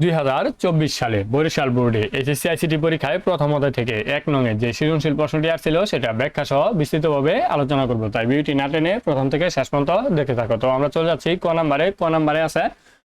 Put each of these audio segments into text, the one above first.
দুই হাজার চব্বিশ সালে বরিশাল বোর্ডে এইচএসসি আইসিটি পরীক্ষায় প্রথম অধ্যায় থেকে এক নঙে যে সৃজনশীল প্রশ্নটি আসছিল, সেটা ব্যাখ্যা সহ বিস্তৃতভাবে আলোচনা করব। তাই ভিডিওটি না টেনে প্রথম থেকে শেষ পর্যন্ত দেখে থাকো। তো আমরা চলে যাচ্ছি ক নাম্বারে। ক নাম্বারে আছে,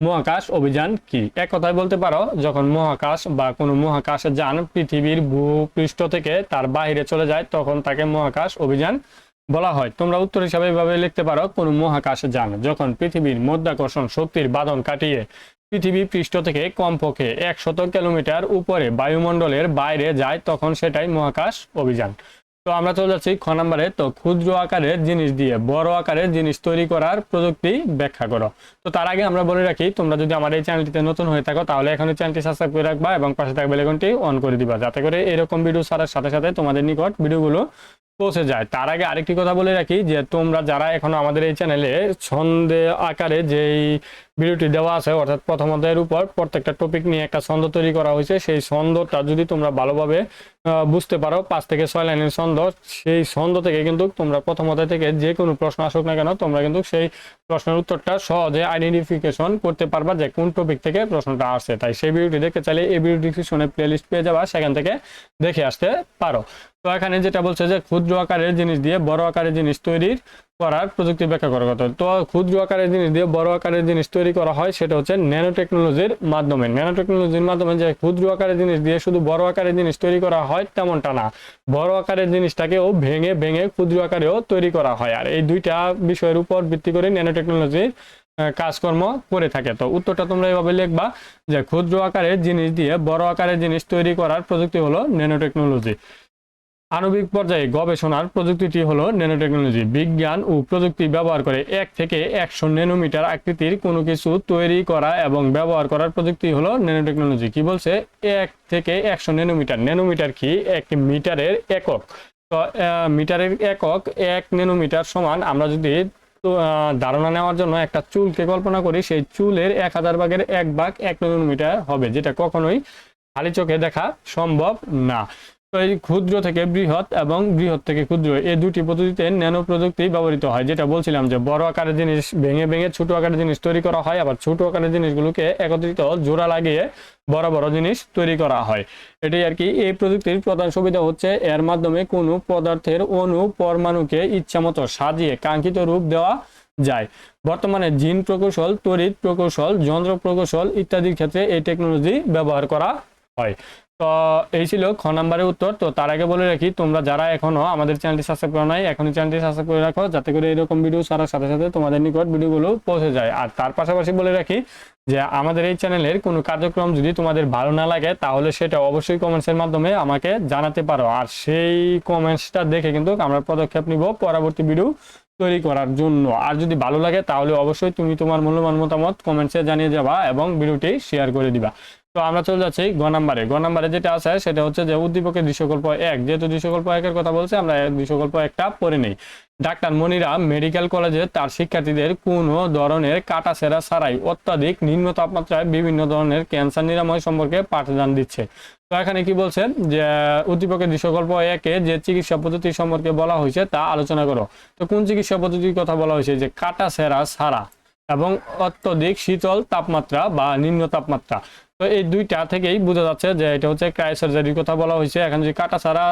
মহাকাশ অভিযান কি? এক কথায় বলতে পারো, যখন মহাকাশ বা কোনো মহাকাশে যান পৃথিবীর ভূপৃষ্ঠ থেকে তার বাইরে চলে যায়, তখন তাকে মহাকাশ অভিযান বলা হয়। তোমরা উত্তর হিসাবে এভাবে লিখতে পারো, কোন মহাকাশে যান যখন পৃথিবীর মধ্যাকর্ষণ শক্তির বাঁধন কাটিয়ে পৃথিবী পৃষ্ঠ থেকে কমপক্ষে একশত কিলোমিটার উপরে বায়ুমণ্ডলের বাইরে যায়, তখন সেটাই মহাকাশ অভিযান। তো আমরা চলে যাচ্ছি খ নম্বরে। তো ক্ষুদ্র আকারের জিনিস দিয়ে বড় আকারের জিনিস তৈরি করার প্রযুক্তি ব্যাখ্যা করো। তো তার আগে আমরা বলে রাখি, তোমরা যদি আমার এই চ্যানেলটিতে নতুন হয়ে থাকো, তাহলে এখন চ্যানেলটি সাবস্ক্রাইব করে রাখবা এবং পাশে থাকা বেলেগনটি অন করে দিবা। যাতে করে এরকম ভিডিও ছাড়ার সাথে সাথে তোমাদের নিকট ভিডিওগুলো পৌঁছে যায়। তার আগে আরেকটি কথা বলে রাখি যে, তোমরা যারা এখনও আমাদের এই চ্যানেলে ছন্দে আকারে যেই ভিডিওটি দেওয়া আছে, অর্থাৎ প্রথম উপর প্রত্যেকটা টপিক নিয়ে একটা ছন্দ তৈরি করা হয়েছে, সেই ছন্দটা যদি তোমরা ভালোভাবে বুঝতে পারো, পাঁচ থেকে ছয় লাইনের ছন্দ, সেই ছন্দ থেকে কিন্তু তোমরা প্রথম থেকে যে কোনো প্রশ্ন আসুক না কেন, তোমরা কিন্তু সেই প্রশ্নের উত্তরটা সহজে আইডেন্টিফিকেশন করতে পারবা যে কোন টপিক থেকে প্রশ্নটা আসছে তাই সেই ভিডিওটি দেখতে চাইলে এই ভিডিও ডিসক্রিপশনে প্লেলিস্ট পেয়ে যাবা, সেখান থেকে দেখে আসতে পারো। তো এখানে যেটা বলছে যে ক্ষুদ্র আকারের জিনিস দিয়ে বড় আকারের জিনিস তৈরির করার প্রযুক্তি ব্যাখ্যা করার কথা। তো ক্ষুদ্র আকারের জিনিস দিয়ে বড় আকারের জিনিস তৈরি করা হয় সেটা হচ্ছে ন্যানো টেকনোলজির মাধ্যমে। ন্যানো টেকনোলজির মাধ্যমে যে ক্ষুদ্র আকারের জিনিস দিয়ে শুধু বড় আকারের জিনিস তৈরি করা হয় তেমনটা না। বড় আকারের জিনিসটাকেও ভেঙে ভেঙে ক্ষুদ্র আকারেও তৈরি করা হয়। আর এই দুইটা বিষয়ের উপর ভিত্তি করে ন্যানো টেকনোলজির কাজকর্ম করে থাকে। তো উত্তরটা তোমরা এইভাবে লিখবা যে ক্ষুদ্র আকারের জিনিস দিয়ে বড় আকারের জিনিস তৈরি করার প্রযুক্তি হলো ন্যানো টেকনোলজি আণবিক পর্যায়ে গবেষণার প্রযুক্তিটি হলো ন্যানো টেকনোলজি বিজ্ঞান ও প্রযুক্তি ব্যবহার করে এক থেকে একশো ন্যানোমিটার আকৃতির কোনো কিছু তৈরি করা এবং ব্যবহার করার প্রযুক্তি হলো ন্যানো টেকনোলজি কি বলছে? এক থেকে একশো ন্যানোমিটার। ন্যানোমিটার কি? এক মিটারের একক। তো মিটারের একক এক ন্যানোমিটার সমান আমরা যদি ধারণা নেওয়ার জন্য একটা চুলকে কল্পনা করি, সেই চুলের এক হাজার ভাগের এক ভাগ এক ন্যানোমিটার হবে, যেটা কখনোই খালি চোখে দেখা সম্ভব না। ক্ষুদ্র থেকে বৃহৎ এবং বৃহৎ থেকে ক্ষুদ্র। এই দুটি পদ্ধতিতে ন্যানো প্রযুক্তি ব্যবহৃত হয়। যেটা বলছিলাম যে বড় আকারের জিনিস ভেঙে ভেঙে ছোট আকারের জিনিস তৈরি করা হয়, আবার ছোট আকারের জিনিসগুলোকে একত্রিত জোড়া লাগিয়ে বড় বড় জিনিস তৈরি করা হয়। এটাই আর কি। এই প্রযুক্তির প্রধান সুবিধা হচ্ছে এর মাধ্যমে কোনো পদার্থের অণু পরমাণুকে ইচ্ছামতো সাজিয়ে কাঙ্ক্ষিত রূপ দেওয়া যায়। বর্তমানে জিন প্রকৌশল, তড়িৎ প্রকৌশল, যন্ত্র প্রকৌশল ইত্যাদির ক্ষেত্রে এই টেকনোলজি ব্যবহার করা হয়। তো এই ছিল খ নাম্বারের উত্তর। তো তার আগে বলে রাখি, তোমরা যারা এখনও আমাদের চ্যানেলটি সাবস্ক্রাইব করো নাই, এখনই চ্যানেলটি সাবস্ক্রাইব করে রাখো, যাতে করে এরকম ভিডিও ছাড়ার সাথে সাথে তোমাদের নিকট ভিডিওগুলো পৌঁছে যায়। আর তার পাশাপাশি বলে রাখি যে, আমাদের এই চ্যানেলের কোনো কার্যক্রম যদি তোমাদের ভালো না লাগে, তাহলে সেটা অবশ্যই কমেন্টসের মাধ্যমে আমাকে জানাতে পারো। আর সেই কমেন্টসটা দেখে কিন্তু আমরা পদক্ষেপ নিব পরবর্তী ভিডিও তৈরি করার জন্য। আর যদি ভালো লাগে, তাহলে অবশ্যই তুমি তোমার মূল্যবান মতামত কমেন্টসে জানিয়ে যাবা এবং ভিডিওটি শেয়ার করে দিবা। তো আমরা চলে যাচ্ছি গ নাম্বারে। গ নাম্বারে যেটা আছে, সেটা হচ্ছে যে উদ্দীপকের দৃশ্যকল্প এক। যেহেতু দৃশ্যকল্প একের কথা বলছে, আমরা দৃশ্যকল্প একটা পড়ে নেই। ডাক্তার মনিরা মেডিকেল কলেজে তার শিক্ষার্থীদের কোনো ধরনের কাটাছেড়া ছাড়াই অত্যাধিক নিম্ন তাপমাত্রায় বিভিন্ন ধরনের ক্যান্সার নিরাময় সম্পর্কে পাঠদান দিচ্ছে। তো এখানে কি বলছে? যে, উদ্দীপকের দৃশ্যকল্প একে যে চিকিৎসা পদ্ধতি সম্পর্কে বলা হয়েছে, তা আলোচনা করো। তো কোন চিকিৎসা পদ্ধতির কথা বলা হয়েছে? যে কাটাছেড়া ছাড়া এবং অত্যধিক শীতল তাপমাত্রা বা নিম্ন তাপমাত্রা। তো এই দুইটা থেকেই বোঝা যাচ্ছে যে এটা হচ্ছে ক্রাই সার্জারির কথা বলা হয়েছে। এখন যে কাটা ছাড়া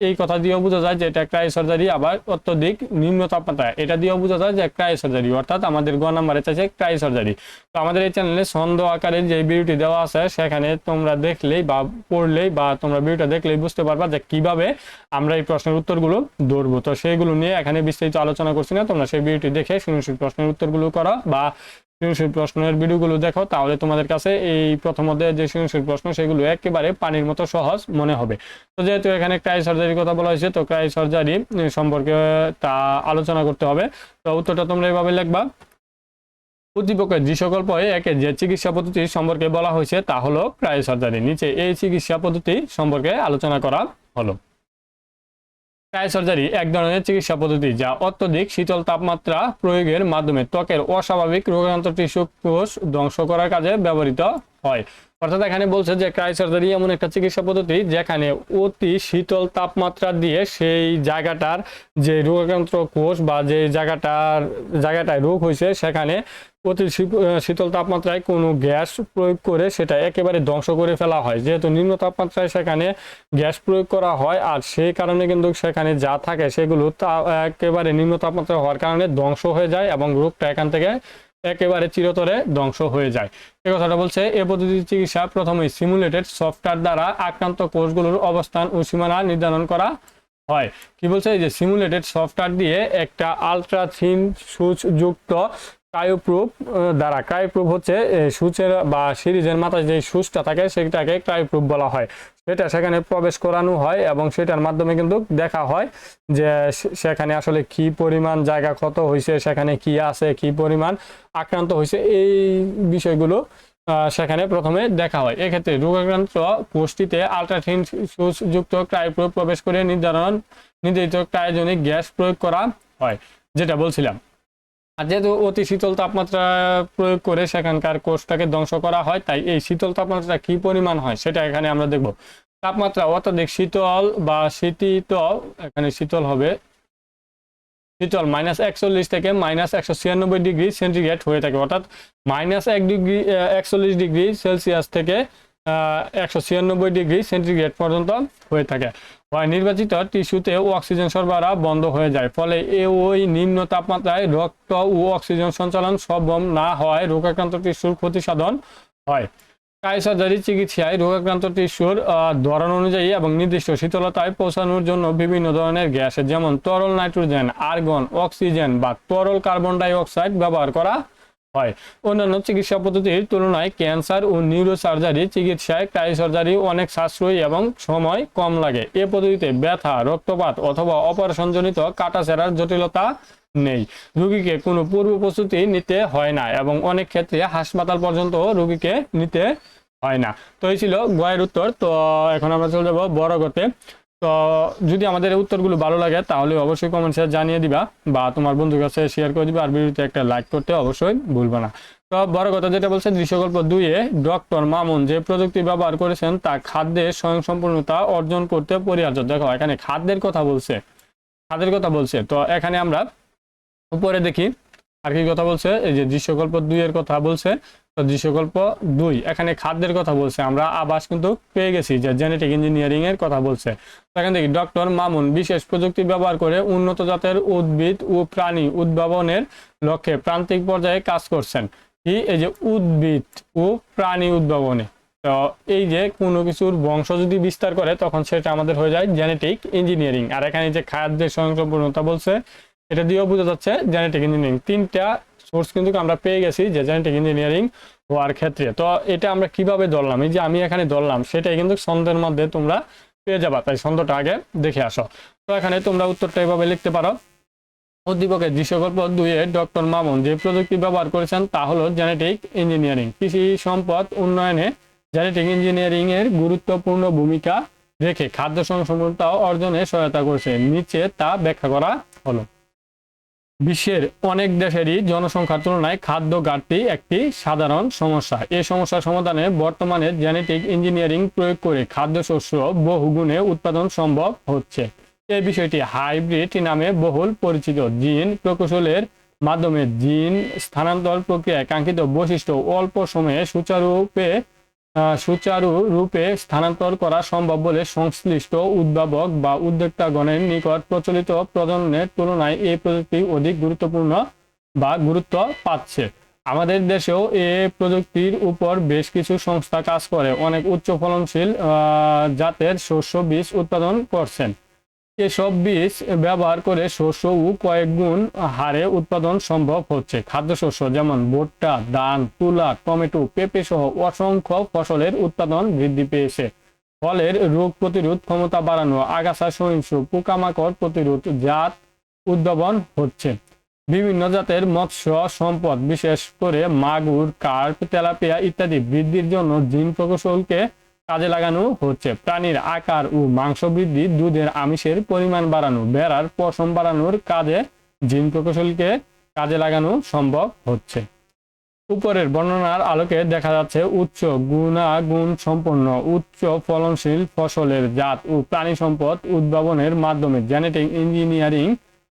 এই কথা দিয়েও বোঝা যায় যে এটা ক্রাই সার্জারি, আবার অত্যধিক নিম্ন তাপমাত্রা এটা দিয়েও বোঝা যায় যে ক্রাই সার্জারি, অর্থাৎ আমাদের গ নাম্বারে চাইছে ক্রাই সার্জারি। তো আমাদের এই চ্যানেলে ছন্দ আকারে যে ভিডিওটি দেওয়া আছে, সেখানে তোমরা দেখলেই বা পড়লেই বা তোমরা ভিডিওটা দেখলেই বুঝতে পারবা যে কীভাবে আমরা এই প্রশ্নের উত্তরগুলো ধরবো। তো সেইগুলো নিয়ে এখানে বিস্তারিত আলোচনা করছি না। তোমরা সেই ভিডিওটি দেখে সৃজনশীল প্রশ্নের উত্তরগুলো করো বা সৃজনশীল প্রশ্নের ভিডিওগুলো দেখো, তাহলে তোমাদের কাছে এই প্রথম অধ্যায়ের যে সৃজনশীল প্রশ্ন, সেগুলো একেবারে পানির মতো সহজ মনে হবে। তো যেহেতু এখানে ক্রাই সার্জারির কথা বলা হয়েছে, তো ক্রাই সার্জারি সম্পর্কে, তা আলোচনা করতে হবে। তো উত্তরটা তোমরা এভাবে লিখবা। উদ্দীপকের দৃশ্যকল্প একে যে চিকিৎসা পদ্ধতি সম্পর্কে বলা হয়েছে, তা হলো ক্রাই সার্জারি। নিচে এই চিকিৎসা পদ্ধতি সম্পর্কে আলোচনা করা হলো। ক্রাই সার্জারি এক ধরনের চিকিৎসা পদ্ধতি যা অত্যধিক শীতল তাপমাত্রা প্রয়োগের মাধ্যমে ত্বকের অস্বাভাবিক রোগান্তর টিস্যু কোষ ধ্বংস করার কাজে ব্যবহৃত হয়। অর্থাৎ এখানে বলছে যে ক্রাই সার্জারি এমন একটা চিকিৎসা পদ্ধতি যেখানে অতি শীতল তাপমাত্রা দিয়ে সেই জায়গাটার যে রোগাক্রান্ত কোষ বা যে জায়গাটার, জায়গাটায় রোগ হয়েছে, সেখানে অতি শীতল তাপমাত্রায় কোনো গ্যাস প্রয়োগ করে সেটা একেবারে ধ্বংস করে ফেলা হয়। যেহেতু নিম্ন তাপমাত্রায় সেখানে গ্যাস প্রয়োগ করা হয় আর সেই কারণে কিন্তু সেখানে যা থাকে সেগুলো তা একেবারে নিম্ন তাপমাত্রা হওয়ার কারণে ধ্বংস হয়ে যায় এবং রোগটা এখান থেকে একেবারে চিরতরে ধ্বংস হয়ে যায়। এ কথাটা বলছে, এ পদ্ধতির চিকিৎসা প্রথমে সিমুলেটেড সফটওয়্যার দ্বারা আক্রান্ত কোষগুলোর অবস্থান ও সীমানা নির্ধারণ করা হয়। কি বলছে? এই যে সিমুলেটেড সফটওয়্যার দিয়ে একটা আলট্রা থিন সুচ যুক্ত ক্রায়োপ্রুফ দ্বারা ক্রায়োপ্রুফ হচ্ছে সুচের বা সিরিজের মাথায় যে সুচটা থাকে, সেটাকে ক্রায়োপ্রুফ বলা হয়। সেটা সেখানে প্রবেশ করানো হয় এবং সেটার মাধ্যমে কিন্তু দেখা হয় যে সেখানে আসলে কি পরিমাণ জায়গা ক্ষত হয়েছে সেখানে কি আছে, কি পরিমাণ আক্রান্ত হয়েছে এই বিষয়গুলো সেখানে প্রথমে দেখা হয়। এক্ষেত্রে রোগাক্রান্ত কোষটিতে আলট্রাথিন যুক্ত ক্রায়োপ্রুফ প্রবেশ করে নির্ধারণ, নির্ধারিত ক্রায়োজনিক গ্যাস প্রয়োগ করা হয়, যেটা বলছিলাম। আর যেহেতু অতি শীতল তাপমাত্রা প্রয়োগ করে সেখানকার কোষটাকে ধ্বংস করা হয়, তাই এই শীতল তাপমাত্রা কি পরিমাণ হয় সেটা এখানে আমরা দেখব। তাপমাত্রা অত্যাধিক শীতল বা শীতল এখানে শীতল হবে, শীতল মাইনাস একচল্লিশ থেকে মাইনাস একশো ছিয়ানব্বই ডিগ্রি সেন্টিগ্রেড হয়ে থাকে। অর্থাৎ মাইনাস এক ডিগ্রি একচল্লিশ ডিগ্রি সেলসিয়াস থেকে একশো ছিয়ানব্বই ডিগ্রি সেন্টিগ্রেড পর্যন্ত হয়ে থাকে। হয় নির্বাচিত টিস্যুতে অক্সিজেন সরবরাহ বন্ধ হয়ে যায়, ফলে এ ওই নিম্ন তাপমাত্রায় রক্ত ও অক্সিজেন সঞ্চালন সম্ভব না হয়, রোগাক্রান্ত টিস্যুর ক্ষতি সাধন হয়। কাইসার্জারি চিকিৎসায় রোগাক্রান্ত টিস্যুর ধরন অনুযায়ী এবং নির্দিষ্ট শীতলতায় পৌঁছানোর জন্য বিভিন্ন ধরনের গ্যাস, যেমন তরল নাইট্রোজেন, আর্গন, অক্সিজেন বা তরল কার্বন ডাই অক্সাইড ব্যবহার করা হয়। অন্যান্য চিকিৎসা পদ্ধতির তুলনায় ক্যান্সার ও নিউরো সার্জারি চিকিৎসায় ক্রায়োসার্জারি অনেক সাশ্রয়ী এবং সময় কম লাগে। এ পদ্ধতিতে ব্যথা, রক্তপাত অথবা অপারেশনজনিত কাটাছেড়ার জটিলতা নেই। রোগীকে কোনো পূর্ব প্রস্তুতি নিতে হয় না এবং অনেক ক্ষেত্রে হাসপাতাল পর্যন্ত রোগীকে নিতে হয় না। তো এই ছিল গয়ের উত্তর। তো এখন আমরা চলে যাব বড় করতে তো যদি আমাদের উত্তরগুলো ভালো লাগে, তাহলে অবশ্যই কমেন্টসে জানিয়ে দিবা বা তোমার বন্ধুর কাছে শেয়ার করে দিবা। আর ভিডিওতে একটা লাইক করতে অবশ্যই ভুলবা না। তো বড় কথা যেটা বলছে, দৃশ্যকল্প দুইয়ে ডক্টর মামুন যে প্রযুক্তি ব্যবহার করেছেন, তা খাদ্যে স্বয়ংসম্পূর্ণতা অর্জন করতে পরিহার্য। দেখো, এখানে খাদ্যের কথা বলছে। খাদ্যের কথা বলছে। তো এখানে আমরা উপরে দেখি। আর কি কথা বলছে? এই যে দৃশ্যকল্প দুইয়ের কথা বলছে। তো দৃশ্যকল্প দুই। এখানে খাদ্যের কথা বলছে। আমরা আবাস কিন্তু পেয়ে গেছি যে জেনেটিক ইঞ্জিনিয়ারিং এর কথা বলছে। এখান থেকে ডক্টর মামুন, বিশেষ প্রযুক্তি ব্যবহার করে উন্নত জাতের উদ্ভিদ ও প্রাণী উদ্ভাবনের লক্ষ্যে প্রান্তিক পর্যায়ে কাজ করছেন। কি? এই যে উদ্ভিদ ও প্রাণী উদ্ভাবনে। তো এই যে কোনো কিছুর বংশ যদি বিস্তার করে, তখন সেটা আমাদের হয়ে যায় জেনেটিক ইঞ্জিনিয়ারিং আর এখানে যে খাদ্যের স্বয়ংসম্পূর্ণতা বলছে, এটা দিয়েও বোঝা যাচ্ছে জেনেটিক ইঞ্জিনিয়ারিং তিনটা সোর্স কিন্তু আমরা পেয়ে গেছি যে জেনেটিক ইঞ্জিনিয়ারিং হওয়ার ক্ষেত্রে। তো এটা আমরা কীভাবে ধরলাম? এই যে আমি এখানে ধরলাম, সেটাই কিন্তু ছন্দের মধ্যে তোমরা পেয়ে যাবা। তাই ছন্দটা আগে দেখে আসো। তো এখানে তোমরা উত্তরটা এভাবে লিখতে পারো। উদ্দীপকের দৃশ্যকল্প দুইয়ে ডক্টর মামুন যে প্রযুক্তি ব্যবহার করেছেন তা হলো জেনেটিক ইঞ্জিনিয়ারিং কৃষি সম্পদ উন্নয়নে জেনেটিক ইঞ্জিনিয়ারিং এর গুরুত্বপূর্ণ ভূমিকা রেখে খাদ্য সংসম্পূর্ণতা অর্জনে সহায়তা করছে। নিচে তা ব্যাখ্যা করা হলো। বিশ্বের অনেক দেশেরই জনসংখ্যার তুলনায় খাদ্য ঘাটতি একটি সাধারণ সমস্যা। এই সমস্যার সমাধানে বর্তমানে জেনেটিক ইঞ্জিনিয়ারিং প্রয়োগ করে খাদ্যশস্য বহুগুণে উৎপাদন সম্ভব হচ্ছে। এই বিষয়টি হাইব্রিড নামে বহুল পরিচিত। জিন প্রকৌশলের মাধ্যমে জিন স্থানান্তর প্রক্রিয়ায় কাঙ্ক্ষিত বৈশিষ্ট্য অল্প সময়ে সুচারুরূপে আহ, সুচারুরূপে স্থানান্তর করা সম্ভব বলে সংশ্লিষ্ট উদ্ভাবক বা উদ্যোক্তাগণের নিকট প্রচলিত প্রজন্মের তুলনায় এই প্রযুক্তি অধিক গুরুত্বপূর্ণ বা গুরুত্ব পাচ্ছে। আমাদের দেশেও এ প্রযুক্তির উপর বেশ কিছু সংস্থা কাজ করে। অনেক উচ্চ ফলনশীল জাতের শস্য বীজ উৎপাদন করছেন। এসব বীজ ব্যবহার করে শস্য ও কয়েক গুণ হারে উৎপাদন সম্ভব হচ্ছে। খাদ্যশস্য যেমন ভুট্টা, ধান, তুলা, টমেটো, পেঁপে সহ অসংখ্য ফসলের উৎপাদন বৃদ্ধি পেয়েছে। ফলের রোগ প্রতিরোধ ক্ষমতা বাড়ানো, আগাছা, সহিংস পোকামাকড় প্রতিরোধ জাত উদ্ভাবন হচ্ছে। বিভিন্ন জাতের মৎস্য সম্পদ, বিশেষ করে মাগুর, কার্প, তেলাপিয়া ইত্যাদি বৃদ্ধির জন্য জিন প্রকৌশলকে কাজে লাগানো হচ্ছে। প্রাণীর আকার ও মাংস বৃদ্ধি, দুধের আমিষের পরিমাণ বাড়ানো, বেড়ার পশম বাড়ানোর কাজে জিন প্রকৌশলকে কাজে লাগানো সম্ভব হচ্ছে। উপরের বর্ণনার আলোকে দেখা যাচ্ছে উচ্চ গুণাগুণ সম্পন্ন উচ্চ ফলনশীল ফসলের জাত ও প্রাণী সম্পদ উদ্ভাবনের মাধ্যমে জেনেটিক ইঞ্জিনিয়ারিং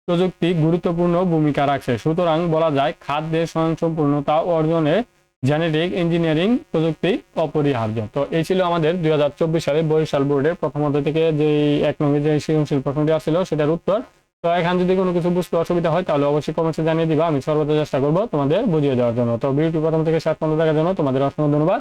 প্রযুক্তি গুরুত্বপূর্ণ ভূমিকা রাখছে। সুতরাং বলা যায়, খাদ্যের স্বয়ংসম্পূর্ণতা অর্জনে জেনেটিক ইঞ্জিনিয়ারিং প্রযুক্তি অপরিহার্য। তো এই ছিল আমাদের দুই হাজার চব্বিশ সালে বরিশাল বোর্ডের প্রথম থেকে যে এক নম্বর যে সৃজনশীল প্রশ্নটি আসছিল সেটার উত্তর। তো এখানে যদি কোনো কিছু বুঝতে অসুবিধা হয় তাহলে অবশ্যই কমেন্টে জানিয়ে দিবা, আমি সর্বদা চেষ্টা করব তোমাদের বুঝিয়ে দেওয়ার জন্য। তো ভিডিওটি প্রথম থেকে শেষ পর্যন্ত দেখার জন্য তোমাদের অসংখ্য ধন্যবাদ।